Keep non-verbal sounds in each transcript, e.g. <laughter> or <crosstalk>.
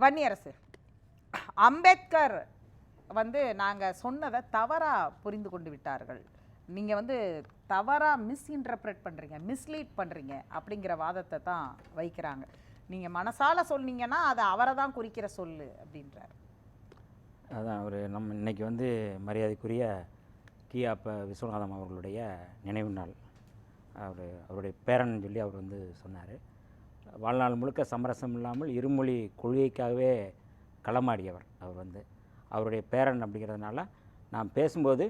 வன்னியரசு. அம்பேத்கர் வந்து நாங்கள் சொன்னதை தவறாக புரிந்து கொண்டு விட்டார்கள். நீங்கள் வந்து தவறாக மிஸ்இன்டர்பிரட் பண்ணுறீங்க மிஸ்லீட் பண்ணுறீங்க அப்படிங்கிற வாதத்தை தான் வைக்கிறாங்க. நீங்கள் மனசால் சொன்னீங்கன்னா அது அவரை தான் குறிக்கிற சொல்லு அப்படின்றார். அதான் அவர் நம்ம இன்னைக்கு வந்து மரியாதைக்குரிய கியாப்ப விஸ்வநாதம் அவர்களுடைய நினைவு நாள். அவர் அவருடைய பேரன் சொல்லி அவர் வந்து சொன்னார். வாழ்நாள் முழுக்க சமரசம் இல்லாமல் இருமொழி கொள்கைக்காகவே களமாடியவர் அவர் வந்து. அவருடைய பேரன் அப்படிங்கிறதுனால நான் பேசும்போது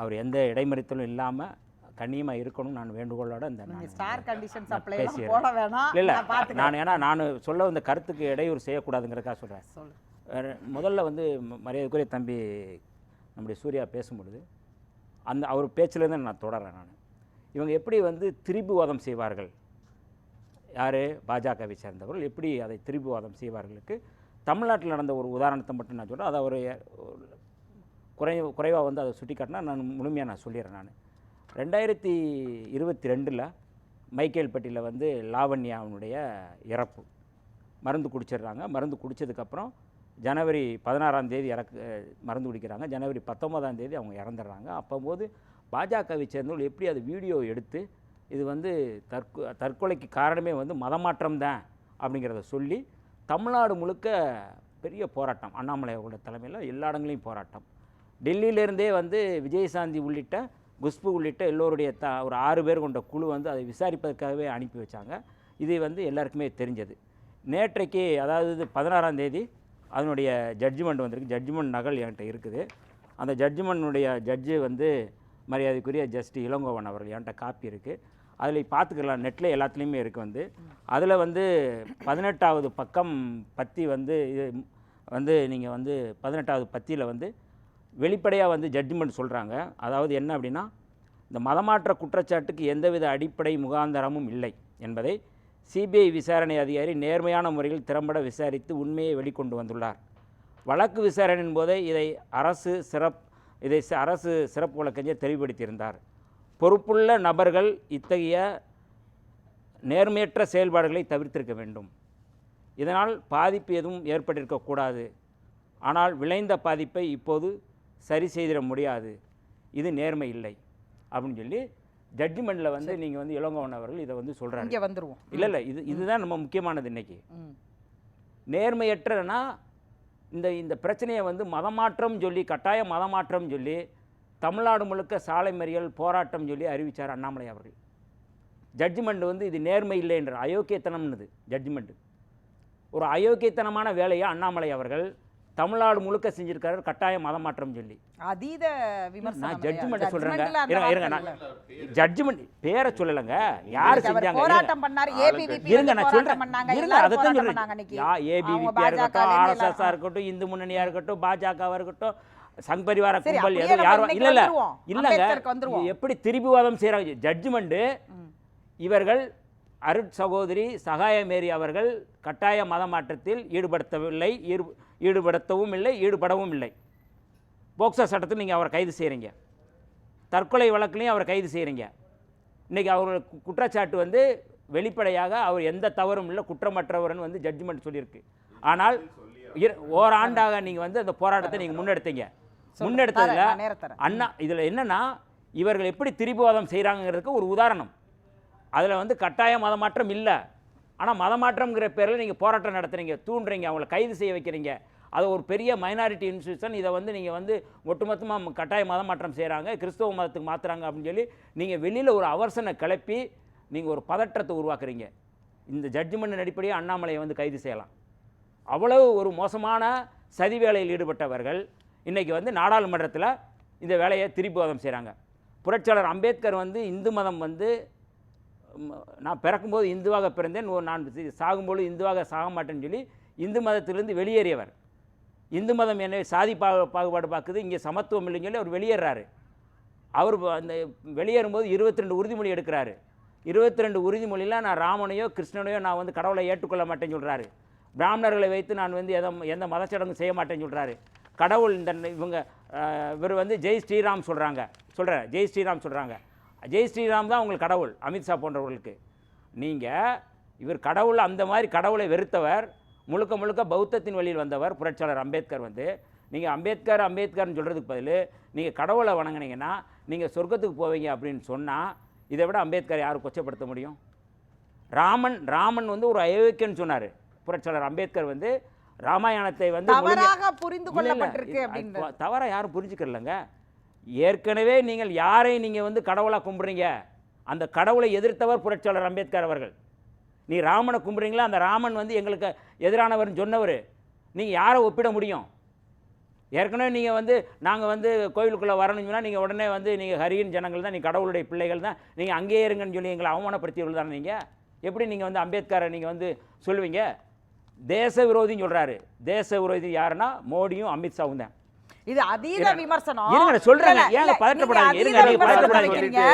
அவர் எந்த இடைமறித்தலும் இல்லாமல் கண்ணியமாக இருக்கணும் நான் வேண்டுகோளோட இந்த ஸ்டார் கண்டிஷன் நான் சப்ளை பேசிடுறேன். போட வேணாம். இல்லை நான் ஏன்னா நான் சொல்ல வந்த கருத்துக்கு இடையூறு செய்யக்கூடாதுங்கிறதுக்காக சொல்கிறேன் முதல்ல வந்து மரியாதைக்குரிய தம்பி நம்முடைய சூர்யா பேசும்பொழுது அந்த அவர் பேச்சிலேருந்து நான் தொடர்றேன் நான். இவங்க எப்படி வந்து திரிபுவாதம் செய்வார்கள்? யார்? பாஜகவை சேர்ந்தவர்கள். எப்படி அதை திருப்பிவாதம் செய்வார்களுக்கு? தமிழ்நாட்டில் நடந்த ஒரு உதாரணத்தை மட்டும் நான் சொல்கிறேன் அதை ஒரு குறை குறைவாக வந்து அதை சுட்டி காட்டினா நான் முழுமையாக நான் சொல்லிடுறேன் நான். ரெண்டாயிரத்தி இருபத்தி ரெண்டில் மைக்கேல்பட்டியில் வந்து லாவண்யாவுடைய இறப்பு. மருந்து குடிச்சிடுறாங்க. மருந்து குடித்ததுக்கப்புறம் ஜனவரி பதினாறாம் தேதி இறக்கு மருந்து குடிக்கிறாங்க. ஜனவரி பத்தொன்பதாம் தேதி அவங்க இறந்துடுறாங்க. அப்போம்போது பாஜகவை சேர்ந்தவர்கள் எப்படி அது வீடியோ எடுத்து இது வந்து தற்கொ தற்கொலைக்கு காரணமே வந்து மதமாற்றம் தான் அப்படிங்கிறத சொல்லி தமிழ்நாடு முழுக்க பெரிய போராட்டம். அண்ணாமலை அவர்களோட தலைமையில் எல்லா இடங்களையும் போராட்டம். டெல்லியிலேருந்தே வந்து விஜயசாந்தி உள்ளிட்ட குஷ்பு உள்ளிட்ட எல்லோருடைய த ஒரு ஆறு பேர் கொண்ட குழு வந்து அதை விசாரிப்பதற்காகவே அனுப்பி வச்சாங்க. இது வந்து எல்லாருக்குமே தெரிஞ்சது. நேற்றைக்கு அதாவது பதினாறாம் தேதி அதனுடைய ஜட்ஜ்மெண்ட் வந்திருக்கு. ஜட்ஜ்மெண்ட் நகல் என்கிட்ட இருக்குது. அந்த ஜட்ஜ்மெண்ட்டுடைய ஜட்ஜு வந்து மரியாதைக்குரிய ஜஸ்ட் இளங்கோவன் அவர்கள் என்கிட்ட காப்பி இருக்குது அதில் பார்த்துக்கலாம் நெட்டில் எல்லாத்துலேயுமே இருக்குது வந்து. அதில் வந்து பதினெட்டாவது பக்கம் பத்தி வந்து இது வந்து நீங்கள் வந்து பதினெட்டாவது பத்தியில் வந்து வெளிப்படையாக வந்து ஜட்ஜ்மெண்ட் சொல்கிறாங்க அதாவது என்ன அப்படின்னா இந்த மதமாற்ற குற்றச்சாட்டுக்கு எந்தவித அடிப்படை முகாந்தரமும் இல்லை என்பதை சிபிஐ விசாரணை அதிகாரி நேர்மையான முறையில் திறம்பட விசாரித்து உண்மையை வெளிக்கொண்டு வந்துள்ளார். வழக்கு விசாரணையின் போதே இதை அரசு சிறப் இதை ச- அரசு சிறப்பு வழக்கறிஞர் தெளிவுபடுத்தியிருந்தார். பொறுப்புள்ள நபர்கள் இத்தகைய நேர்மையற்ற செயல்பாடுகளை தவிர்த்திருக்க வேண்டும். இதனால் பாதிப்பு எதுவும் ஏற்பட்டிருக்கக்கூடாது ஆனால் விளைந்த பாதிப்பை இப்போது சரி செய்திட முடியாது. இது நேர்மை இல்லை. அப்படின்னு சொல்லி ஜட்ஜ்மெண்ட்டில் வந்து நீங்கள் வந்து இளங்கோவன் அவர்கள் இதை வந்து சொல்கிறாங்க இங்கே வந்துருவோம். இல்லை இல்லை. இது இதுதான் நம்ம முக்கியமானது இன்னைக்கு. நேர்மையற்றனா இந்த இந்த பிரச்சனையை வந்து மதமாற்றம் சொல்லி கட்டாய மதமாற்றம் சொல்லி தமிழ்நாடு முழுக்க சாலை மறியல் போராட்டம் சொல்லி அறிவித்தார் அண்ணாமலை அவர்கள். ஜட்ஜ்மெண்ட் வந்து இது நேர்மை இல்லை என்ற அயோக்கியத்தனம்னுது ஜட்ஜ்மெண்ட் ஒரு அயோக்கியத்தனமான வேலையை அண்ணாமலை அவர்கள் தமிழ்நாடு முழுக்க செஞ்சிருக்காரு கட்டாய மதமாற்றம் சொல்லி. அதீத விமர்சனம் நான் ல அந்த இருங்க இருங்க நான். ஜட்ஜ்மெண்ட் பேரை சொல்லலைங்க. யார் செஞ்சாங்க. போராட்டம் பண்ணாரு. ஏபிவிபி இருங்க நான் சொல்றேன். இருங்க அதைத்தான் போராட்டம் சொல்றேன். பாஜக இருக்கட்டும் எல்லாரும். இருக்கட்டும் இந்து முன்னணியா இருக்கட்டும் பாஜகவா இருக்கட்டும் சங் பரிவார கும்பல் எதுவும் யாரும் இல்ல இல்ல. இல்லங்க எப்படி திரிபுவாதம் செய்றாங்க? ஜட்ஜ்மெண்ட். இவர்கள் அருட் சகோதரி சகாய மேரி அவர்கள் கட்டாய மதமாற்றத்தில் ஈடுபடுத்தவில்லை ஈடு ஈடுபடுத்தவும் இல்லை ஈடுபடவும் இல்லை. போக்சோ சட்டத்தில் நீங்கள் அவரை கைது செய்கிறீங்க தற்கொலை வழக்குலையும் அவரை கைது செய்கிறீங்க இன்றைக்கி அவர் கு- குற்றச்சாட்டு வந்து வெளிப்படையாக அவர் எந்த தவறும் இல்லை குற்றமற்றவர்னு வந்து ஜட்ஜ்மெண்ட் சொல்லியிருக்கு. ஆனால் ஓராண்டாக நீங்கள் வந்து அந்த போராட்டத்தை நீங்கள் முன்னெடுத்தீங்க. முன்னெடுத்ததில். அண்ணா இதில் என்னன்னா இவர்கள் எப்படி திரிபுவாதம் செய்கிறாங்கிறதுக்கு ஒரு உதாரணம். அதில் வந்து கட்டாய மதமாற்றம் இல்லை. ஆனால் மதமாற்றம்ங்கிற பேரில் நீங்கள் போராட்டம் நடத்துறீங்க தூண்டுறீங்க அவங்கள கைது செய்ய வைக்கிறீங்க. அது ஒரு பெரிய மைனாரிட்டி இன்ஸ்டியூஷன் இதை வந்து நீங்கள் வந்து ஒட்டுமொத்தமாக கட்டாய மதமாற்றம் செய்கிறாங்க கிறிஸ்தவ மதத்துக்கு மாற்றுறாங்க அப்படின்னு சொல்லி நீங்கள் வெளியில் ஒரு அவர்சனை கிளப்பி நீங்கள் ஒரு பதற்றத்தை உருவாக்குறீங்க. இந்த ஜட்ஜ்மெண்ட் அடிப்படையே அண்ணாமலையை வந்து கைது செய்யலாம். அவ்வளவு ஒரு மோசமான சதி வேலையில் ஈடுபட்டவர்கள் இன்றைக்கி வந்து நாடாளுமன்றத்தில் இந்த வேலையை திருப்பிவாதம் செய்கிறாங்க புரட்சியாளர் அம்பேத்கர் வந்து இந்து மதம் வந்து நான் பிறக்கும்போது இந்துவாக பிறந்தேன் நான் சாகும்போது இந்துவாக சாக மாட்டேன்னு சொல்லி இந்து மதத்திலிருந்து வெளியேறியவர். இந்து மதம் என்ன சாதி பாகு பாகுபாடு பார்க்குது இங்கே சமத்துவம் இல்லைன்னு சொல்லி அவர் வெளியேறாரு. அவர் அந்த வெளியேறும்போது இருபத்தி ரெண்டு உறுதிமொழி எடுக்கிறாரு. இருபத்தி ரெண்டு உறுதிமொழியில் நான் ராமனையோ கிருஷ்ணனையோ நான் வந்து கடவுளை ஏற்றுக்கொள்ள மாட்டேன்னு சொல்கிறாரு பிராமணர்களை வைத்து நான் வந்து எதம் எந்த மதச்சடங்கு செய்ய மாட்டேன்னு சொல்கிறாரு கடவுள் இந்த இவங்க இவர் வந்து ஜெய் ஸ்ரீராம் சொல்கிறாங்க சொல்கிற ஜெய் ஸ்ரீராம் சொல்கிறாங்க ஜெய் ஸ்ரீராம் தான் உங்களுக்கு கடவுள் அமித்ஷா போன்றவர்களுக்கு. நீங்கள் இவர் கடவுள் அந்த மாதிரி கடவுளை வெறுத்தவர் முழுக்க முழுக்க பௌத்தத்தின் வழியில் வந்தவர் புரட்சியாளர் அம்பேத்கர் வந்து. நீங்கள் அம்பேத்கர் அம்பேத்கர்னு சொல்கிறதுக்கு பதில் நீங்கள் கடவுளை வணங்குனீங்கன்னா நீங்கள் சொர்க்கத்துக்கு போவீங்க அப்படின்னு சொன்னால் இதை விட அம்பேத்கர் யாரும் கொச்சப்படுத்த முடியும்? ராமன் ராமன் வந்து ஒரு அயோக்கியன்னு சொன்னார். புரட்சியாளர் அம்பேத்கர் வந்து ராமாயணத்தை வந்து தவறாக புரிந்து. கொள்ளப்பட்டிருக்கு இது- அப்படின்னு அது தவறா யாரும் புரிஞ்சுக்கலங்க ஏற்கனவே நீங்கள் யாரை நீங்கள் வந்து கடவுளா கும்பிடுறீங்க? அந்த கடவுளை எதிர்த்தவர் புரட்சியாளர் அம்பேத்கர் அவர்கள். நீ ராமனை கும்பிடுறீங்களா? அந்த ராமன் வந்து எங்களுக்கு எதிரானவர்னு சொன்னவர். நீங்கள் யாரை ஒப்பிட முடியும்? ஏற்கனவே நீங்கள் வந்து நாங்கள் வந்து கோயிலுக்குள்ளே வரணும்னு சொன்னால் நீங்கள் உடனே வந்து நீங்கள் ஹரியின் ஜனங்கள் தான் நீ கடவுளுடைய பிள்ளைகள் தான் நீங்கள் அங்கேயே இருங்கன்னு சொல்லி எங்களை அவமானப்படுத்தியவர்கள் தானே நீங்கள் எப்படி நீங்கள் வந்து அம்பேத்கரை நீங்கள் வந்து சொல்லுவீங்க? தேச விரோதின்னு சொல்கிறாரு தேச விரோதி யாருன்னா? மோடியும் அமித்ஷாவும் தான். இது அதீத. விமர்சனம். இருங்க, சொல்றேன். ஏங்க பதட்டப்படாதீங்க? இருங்க, நீங்க விமர்சனம் பதட்டப்படாதீங்க.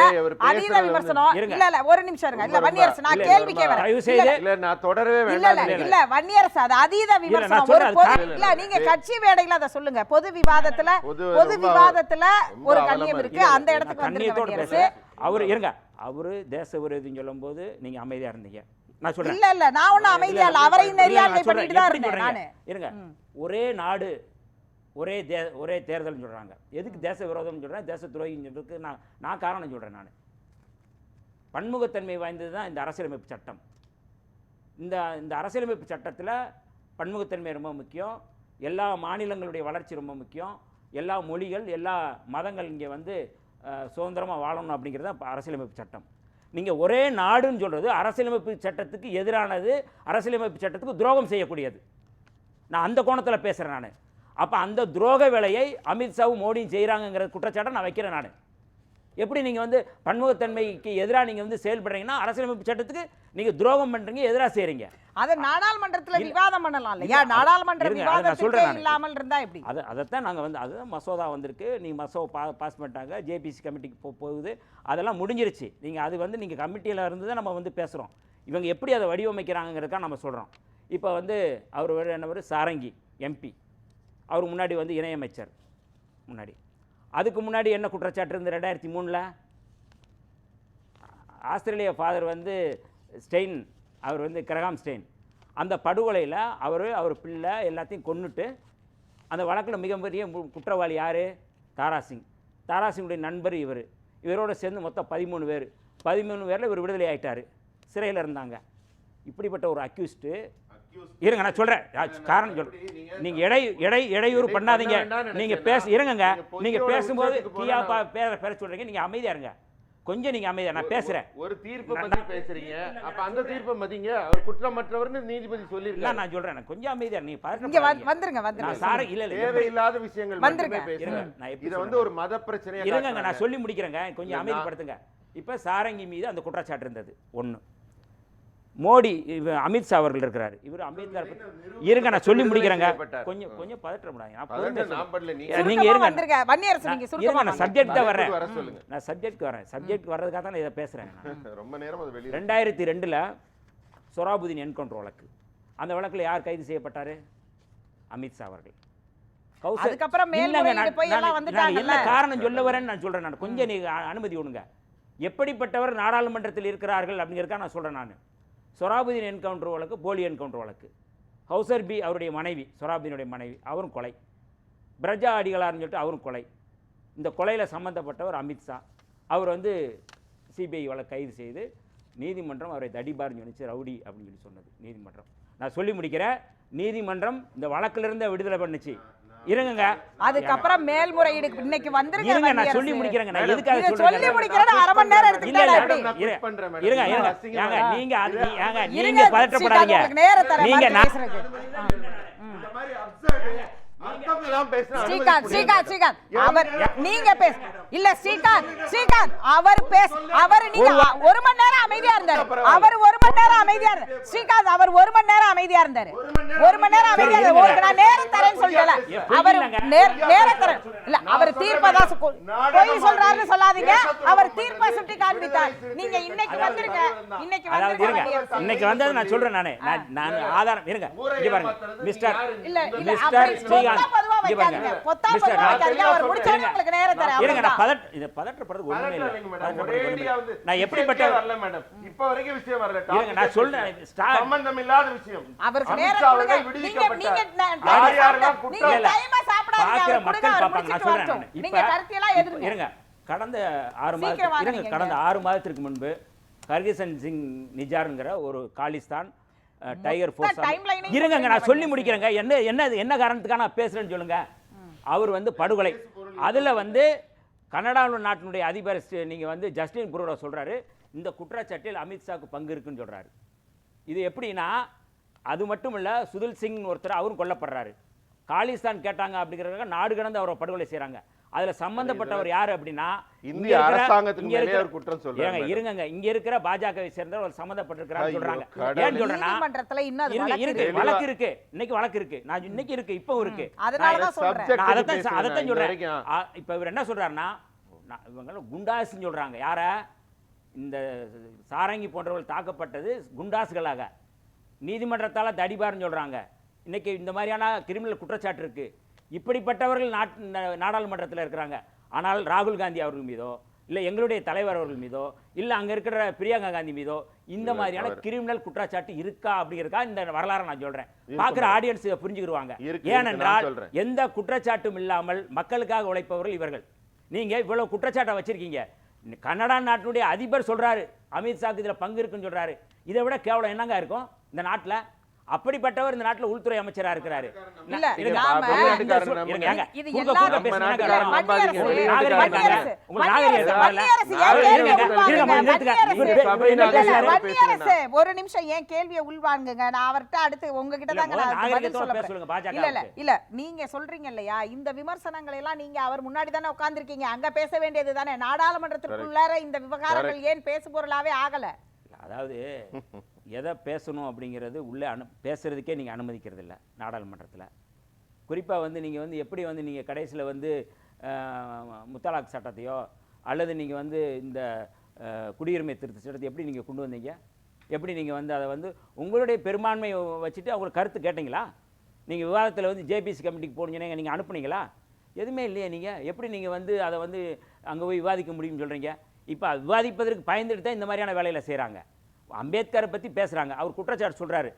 அதீத விமர்சனம். இல்ல இல்ல ஒரு நிமிஷம் இருங்க. இல்ல வன்னியரசு நான் வரேன் தயவு இல்ல, செய்து இல்ல நான் தொடரவே வேண்டாம். இல்ல இல்ல, இல்ல வன்னியரசு அது அதீத விமர்சனம். ஒரு பொது இல்ல நீங்க கட்சி மேடையில அதை சொல்லுங்க. பொது விவாதத்துல பொது பொது விவாதத்துல ஒரு கண்ணியம் இருக்கு. அந்த இடத்துக்கு கண்ணியத்தோட வன்னியரசு. அவர் இருங்க. அவர் தேச விரோதின்னு சொல்லும்போது நீங்க அமைதியா இருந்தீங்க. நான் சொல்றேன். இல்ல இல்ல நான் ஒண்ணும் அமைதியா இல்ல. அவரையும் இல்ல, நெறியாண்மை. பண்ணிட்டு தான் இருந்தேன்? நானு. இருங்க. ஒரே நாடு ஒரே தே ஒரே தேர்தல்னு சொல்றாங்க. எதுக்கு தேச விரோதம்னு சொல்றேன்? தேச துரோகின்னு சொல்றதுக்கு நான் நான் காரணம் சொல்றேன் நான். பன்முகத்தன்மை வாய்ந்தது தான் இந்த அரசியலமைப்பு சட்டம். இந்த இந்த அரசியலமைப்பு சட்டத்தில் பன்முகத்தன்மை ரொம்ப முக்கியம். எல்லா மாநிலங்களுடைய வளர்ச்சி ரொம்ப முக்கியம். எல்லா மொழிகள் எல்லா மதங்கள் இங்கே வந்து சுதந்திரமாக வாழணும் அப்படிங்கிறது தான் அரசியலமைப்பு சட்டம். நீங்கள் ஒரே நாடுன்னு சொல்கிறது அரசியலமைப்பு சட்டத்துக்கு எதிரானது அரசியலமைப்பு சட்டத்துக்கு துரோகம் செய்யக்கூடியது. நான் அந்த கோணத்தில் பேசுகிறேன் நான். அப்போ அந்த துரோக வேலையை அமித்ஷாவும் மோடியும் செய்கிறாங்கங்கிற குற்றச்சாட்டை நான் வைக்கிறேன் நான். எப்படி நீங்கள் வந்து பன்முகத்தன்மைக்கு எதிராக நீங்கள் வந்து செயல்படுறீங்கன்னா அரசியலமைப்பு சட்டத்துக்கு நீங்கள் துரோகம் பண்ணுறீங்க எதிராக செய்கிறீங்க அத நாடாளுமன்றத்துல. விவாதம் பண்ணலாம் இல்லையா? இல்ல, நாடாளுமன்ற சொல்றேன் நானு. இல்லாமல் இருந்தா எப்படி? அதை அதைத்தான் நாங்கள் வந்து அதுதான் மசோதா வந்திருக்கு. நீங்கள் மசோதா பா பாஸ் பண்ணிட்டாங்க ஜேபிசி கமிட்டிக்கு போ போகுது. அதெல்லாம் முடிஞ்சிருச்சு. நீங்கள் அது வந்து நீங்கள் கமிட்டியில் இருந்து தான் நம்ம வந்து பேசுகிறோம் இவங்க எப்படி அதை வடிவமைக்கிறாங்கிறதுக்காக நம்ம சொல்கிறோம் இப்போ வந்து அவர் என்னவர் சாரங்கி எம்பி அவர் முன்னாடி வந்து இணையமைச்சர் முன்னாடி. அதுக்கு முன்னாடி என்ன குற்றச்சாட்டு இருந்து ரெண்டாயிரத்தி மூணில்? ஆஸ்திரேலிய ஃபாதர் வந்து ஸ்டெயின் அவர் வந்து கிரகாம் ஸ்டெயின். அந்த படுகொலையில் அவர் அவர் பிள்ளை எல்லாத்தையும் கொன்னுட்டு அந்த வழக்கில் மிகப்பெரிய குற்றவாளி யார்? தாராசிங் தாராசிங்குடைய நண்பர் இவர். இவரோட சேர்ந்து மொத்தம் பதிமூணு பேர். பதிமூணு பேரில் இவர் விடுதலை ஆகிட்டார் சிறையில் இருந்தாங்க. இப்படிப்பட்ட ஒரு அக்யூஸ்டு இருங்க நான் சொல்கிறேன் காரணம் சொல்கிறேன் நீங்கள் இடை இடை இடையூறு இடை பண்ணாதீங்க. நீங்கள் நினைச்சேன். பேச இருங்கங்க. நீங்க நீங்கள் பேசும்போது கியா பா பேர பேர சொல்கிறீங்க நீங்கள் அமைதியாக இருங்க. கொஞ்சம் நீங்கள் அமைதியாக நான் பேசுகிறேன் ஒரு தீர்ப்பை நான் பத்தி பேசுறீங்க. அப்ப அந்த தீர்ப்பை மதிங்க. அவர் குற்றமற்றவர்னு நீதிபதி இல்லை சொல்லியிருக்காரு நான் சொல்கிறேன் நான் கொஞ்சம் அமைதியாக நீ இங்க வந்து- பதட்டப்படாதீங்க வந்துருங்க. வந்துருங்க சார இல்லை இல்லை தேவையில்லாத விஷயங்கள் வந்துருங்க. பேசுறேன். நான் இதை வந்து சொல்றேன்? ஒரு மத பிரச்சனையா இருங்கங்க. நான் சொல்லி முடிக்கிறேங்க. கொஞ்சம் இல்ல, அமைதிப்படுத்துங்க. இப்போ சாரங்கி மீது அந்த குற்றச்சாட்டு இருந்தது. ஒன்று மோடி அமித்ஷா அவர்கள் இருக்கிறார். இவர் அம்பேத்கர் இருங்க நான் சொல்லி முடிக்கிறேங்க. கொஞ்சம் கொஞ்சம் சொல்றேன். பண்ணல, நீங்க இருங்க. நான். சப்ஜெக்ட் தான் வர்றேன். வர சொல்லுங்க. நான் சப்ஜெக்ட் வரேன் சப்ஜெக்ட் வர்றதுக்காக தான் இதை பேசுகிறேன் நான். <laughs> ரொம்ப நேரம் ரெண்டாயிரத்தி ரெண்டில் சொராபுதீன் என்கவுண்டர் வழக்கு. அந்த வழக்கில் யார் கைது செய்யப்பட்டார்? அமித்ஷா அவர்கள். அதுக்கப்புறம். என்ன காரணம் சொல்ல வரேன்னு நான் சொல்கிறேன் நான். கொஞ்சம் நீங்க அனுமதி விடுங்க. எப்படிப்பட்டவர் நாடாளுமன்றத்தில் இருக்கிறார்கள் அப்படிங்கிறதுக்காக நான் சொல்கிறேன் நான். சொராபுதீன் என்கவுண்டர் வழக்கு போலி என்கவுண்டர் வழக்கு. ஹவுசர் பி அவருடைய மனைவி சொராபுதீனுடைய மனைவி அவரும் கொலை. பிரஜா அடிகளார்னு சொல்லிட்டு அவரும் கொலை. இந்த கொலையில் சம்மந்தப்பட்டவர் அமித்ஷா அவர் வந்து சிபிஐ வழக்கு கைது செய்து நீதிமன்றம் அவரை தடிபார்னு சொன்னிச்சு ரவுடி அப்படின்னு சொல்லி சொன்னது நீதிமன்றம். நான் சொல்லி முடிக்கிறேன் நீதிமன்றம் இந்த வழக்கிலிருந்து விடுதலை பண்ணுச்சு. இருங்கங்க அதுக்கப்புறம் மேல்முறையீடு இன்னைக்கு வந்துருங்க இருங்க நான். சொல்லி முடிக்கிறேங்க நான் எதுக்காக சொல்லி முடிக்கிறேன்னு அரை மணி நேரம் இல்ல, எடுத்துக்கிட்டா இல்ல, எப்படி? மேடம், நான் இரு- quit பண்றேன் மேடம். இருங்க இருங்க. நீங்க அது ஏங்க இருங்க, நீங்க பதற்றப்படாதீங்க நீங்க நான் ஸ்ரீகாந்த். ஸ்ரீகாந்த் ஸ்ரீகாந்த். அவர் நீங்க பேச இல்ல ஸ்ரீகாந்த் ஸ்ரீகாந்த் அவர் பேச அவர் நீங்க ஒரு மணி நேரம் அமைதியா இருந்தாரு. பரவாயில்ல. அவர் ஒரு மணி நேரம் அமைதியா இருந்தாரு. ஸ்ரீகாந்த் அவர் ஒரு மணி நேரம் அமைதியா இருந்தாரு. ஒரு மணி நேரம் அமைதியா சரி, இருந்தாரு. இருங்க. உங்களுக்கு நான் நேரம் தரேன்னு சொல்லல. ஏன் பொய் அவர் இல்லைங்க. நேர் நேரம் தரேன் இல்ல அவர் தீர்ப்பதான் சொ- பொய் சொல்றாருன்னு சொல்லாதீங்க. அவர் தீர்ப்பை சுட்டி காண்பித்தார். நீங்க இன்னைக்கு வந்துருங்க இன்னைக்கு அதாவது வந்துருங்க இருங்க. வன்னியரசு. இன்னைக்கு வந்தது நான் சொல்றேன் நானே. நான் நான் ஆதாரம் இருங்க. ஊரை இங்க பாருங்க. ஏமாத்துறது மிஸ்டர் யாரு? இல்ல இல்ல மிஸ்டர் அப்படி சொன்னா ஸ்ரீகாந்த் கடந்த ஆறு கடந்த மாதத்திற்கு முன்பு கர்கிசன் சிங் நிஜாருங்கிற ஒரு காலிஸ்தான் டைகர் ஃபோர்ஸ் இருங்கங்க நான் சொல்லி. முடிக்கிறேங்க. என்ன என்ன என்ன காரணத்துக்காக நான் பேசுறேன்னு சொல்லுங்க. அவர் வந்து படுகொலை. அதுல வந்து கனடா நாட்டினுடைய அதிபர் ஸ்டி- நீங்க வந்து ஜஸ்டின் புரோரோ சொல்றாரு. இந்த குற்றச்சாட்டில் அமித்ஷாவுக்கு பங்கு இருக்குன்னு சொல்றாரு. இது எப்படின்னா அது மட்டும் இல்ல சுதில் சிங் ஒருத்தர் அவரும் கொல்லப்படுறாரு. காலிஸ்தான் கேட்டாங்க அப்படிங்கிறதுக்காக நாடு கடந்து அவரை படுகொலை செய்றாங்க. அதுல சம்பந்தப்பட்டவர் யாரு அப்படின்னா இந்திய இருக்கிற- அரசாங்கத்துக்கு இங்க மேலே இருக்கிற- ஒரு குற்றம் மேடம். இருங்கங்க. இங்க இருக்கிற பாஜகவை சேர்ந்தவர் சம்பந்தப்பட்டிருக்கிறார் ஐயோ, சொல்றாங்க. ஏன் சொல்றேன்னா வழக்கு இருக்கு இருக்கு. வழக்கு இருக்கு. இன்னைக்கு வழக்கு இருக்கு. நான் இன்னைக்கு இருக்கு இப்போ இருக்கு. அதனால நான் தான் சொல்றேன். அதைத்தான் அதைத்தான் இப்ப இவர் என்ன சொல்றாருன்னா இவங்க குண்டாஸ்ன்னு சொல்றாங்க. யார? இந்த சாரங்கி போன்றவர்கள் தாக்கப்பட்டது குண்டாஸ்களாக நீதிமன்றத்தால தடிபார்னு சொல்றாங்க. இன்னைக்கு இந்த மாதிரியான கிரிமினல் குற்றச்சாட்டு இருக்கு. இப்படிப்பட்டவர்கள் நாட் நாடாளுமன்றத்தில் இருக்கிறாங்க. ஆனால் ராகுல் காந்தி அவர்கள் மீதோ இல்லை எங்களுடைய தலைவர் அவர்கள் மீதோ இல்லை அங்க இருக்கிற பிரியங்கா காந்தி மீதோ இந்த மாதிரியான. கிரிமினல் குற்றச்சாட்டு இருக்கா அப்படிங்கிறதா இந்த வரலாறை நான் சொல்றேன். பார்க்குற. ஆடியன்ஸ் புரிஞ்சுக்கிடுவாங்க ஏனென்றால். எந்த குற்றச்சாட்டும் இல்லாமல் மக்களுக்காக உழைப்பவர்கள் இவர்கள். நீங்க இவ்வளவு குற்றச்சாட்டை வச்சிருக்கீங்க. கனடா நாட்டினுடைய அதிபர் சொல்றாரு அமித்ஷாக்கு இதுல பங்கு இருக்குன்னு சொல்றாரு. இதை விட கேவலம் என்னங்க இருக்கும்? இந்த நாட்டுல அப்படிப்பட்டவர் இந்த நாட்டுல உள்துறை அமைச்சரா இருக்கிறாரு. ஒரு நிமிஷம் என் கேள்வியை உள்வாங்குங்க? நான் அவர்கிட்ட அடுத்து உங்ககிட்ட தாங்க பேச இல்ல இல்ல நீங்க சொல்றீங்க இல்லையா? இந்த விமர்சனங்களை எல்லாம் நீங்க அவர் முன்னாடி தானே உட்கார்ந்திருக்கீங்க. அங்க பேச வேண்டியது தானே? நாடாளுமன்றத்திற்குள்ளார இந்த விவகாரங்கள் ஏன் பேசுபொருளாவே ஆகல? அதாவது எதை பேசணும் அப்படிங்கிறது உள்ளே அனு பேசுகிறதுக்கே நீங்கள் அனுமதிக்கிறது இல்லை நாடாளுமன்றத்தில். குறிப்பாக வந்து நீங்கள் வந்து எப்படி வந்து நீங்கள் கடைசியில் வந்து முத்தலாக் சட்டத்தையோ அல்லது நீங்கள் வந்து இந்த குடியுரிமை திருத்த சட்டத்தை எப்படி நீங்கள் கொண்டு வந்தீங்க? எப்படி நீங்கள் வந்து அதை வந்து உங்களுடைய பெரும்பான்மையை வச்சுட்டு அவங்க கருத்து கேட்டீங்களா? நீங்கள் விவாதத்தில் வந்து ஜேபிசி கமிட்டிக்கு போனீங்கன்னா நீங்கள் அனுப்புனீங்களா? எதுவுமே இல்லையே நீங்கள் எப்படி நீங்கள் வந்து அதை வந்து அங்கே போய் விவாதிக்க முடியும்னு சொல்கிறீங்க இப்போ விவாதிப்பதற்கு பயந்துட்டு தான் இந்த மாதிரியான வேலையில் செய்கிறாங்க அம்பேத்கரை பற்றி பேசுகிறாங்க அவர் குற்றச்சாட்டு சொல்கிறாரு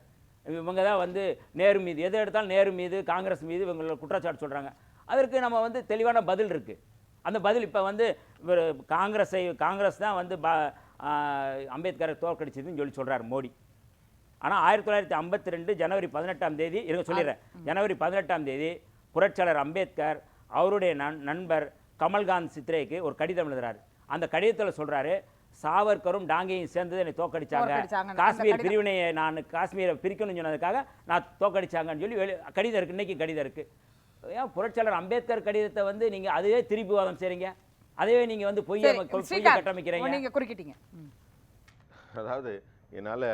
இவங்க தான் வந்து நேரு மீது எதை எடுத்தாலும் நேரு மீது காங்கிரஸ் மீது இவங்களோட குற்றச்சாட்டு சொல்கிறாங்க அதற்கு நம்ம வந்து தெளிவான பதில் இருக்குது அந்த பதில் இப்போ வந்து காங்கிரஸை காங்கிரஸ் தான் வந்து பா அம்பேத்கரை தோற்கடிச்சதுன்னு சொல்லி சொல்கிறார் மோடி. ஆனால் ஆயிரத்தி தொள்ளாயிரத்தி ஐம்பத்தி ரெண்டு ஜனவரி பதினெட்டாம் தேதி இருங்க சொல்லிடுறேன். ஜனவரி பதினெட்டாம் தேதி புரட்சியாளர் அம்பேத்கர் அவருடைய நண் நண்பர் கமல்காந்த் சித்ரேக்கு ஒரு கடிதம் எழுதுறாரு. அந்த கடிதத்தில் சொல்றாரு சாவர்கரும் டாங்கேயும் சேர்ந்து என்னை தோக்கடிச்சாங்க. காஷ்மீர் கடிதம். பிரிவினையை நான் காஷ்மீரை பிரிக்கணும்னு சொன்னதுக்காக நான் தோக்கடிச்சாங்கன்னு சொல்லி வெளி கடிதம் இருக்கு இன்னைக்கு கடிதம் இருக்கு. ஏன் புரட்சியாளர் அம்பேத்கர் கடிதத்தை வந்து நீங்க அதுவே திருப்பி வாதம் செய்றீங்க? அதுவே நீங்க வந்து பொய்யை கட்டமைக்கிறீங்க? நீங்க குறுக்கிட்டீங்க. அதாவது என்னால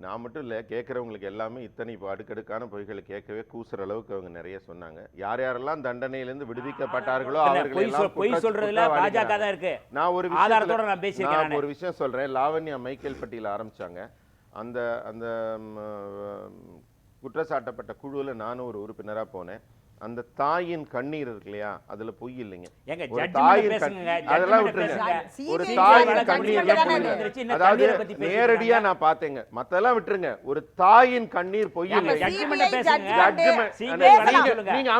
நான் மட்டும் இல்லை கேட்குறவங்களுக்கு எல்லாமே இத்தனை இப்போ அடுக்கடுக்கான பொய்களை கேட்கவே கூசுற அளவுக்கு அவங்க நிறைய சொன்னாங்க. யார் யாரெல்லாம் தண்டனையிலிருந்து விடுவிக்கப்பட்டார்களோ அவர்கள் பொய் சொல்றதுல பாஜக. தான் இருக்கு. நான் ஒரு ஆதாரத்தோட நான் பேசியிருக்கேன் நான். ஒரு விஷயம் சொல்றேன். லாவண்யா மைக்கேல் பட்டியல ஆரம்பிச்சாங்க. அந்த அந்த குற்றச்சாட்டப்பட்ட குழுவில் நானும் ஒரு உறுப்பினரா போனேன். அந்த தாயின் கண்ணீர் இருக்கு இல்லையா? அதுல பொய் இல்லைங்க. அதெல்லாம். விட்டுருங்க. ஒரு தாயின் கண்ணீர்ல judgment பொய் அதாவது கண்ணீரை நேரடியா. நான் பார்த்தேங்க மத்தெல்லாம் விட்டுருங்க. ஒரு தாயின் கண்ணீர் பொய் இல்லை. நீங்க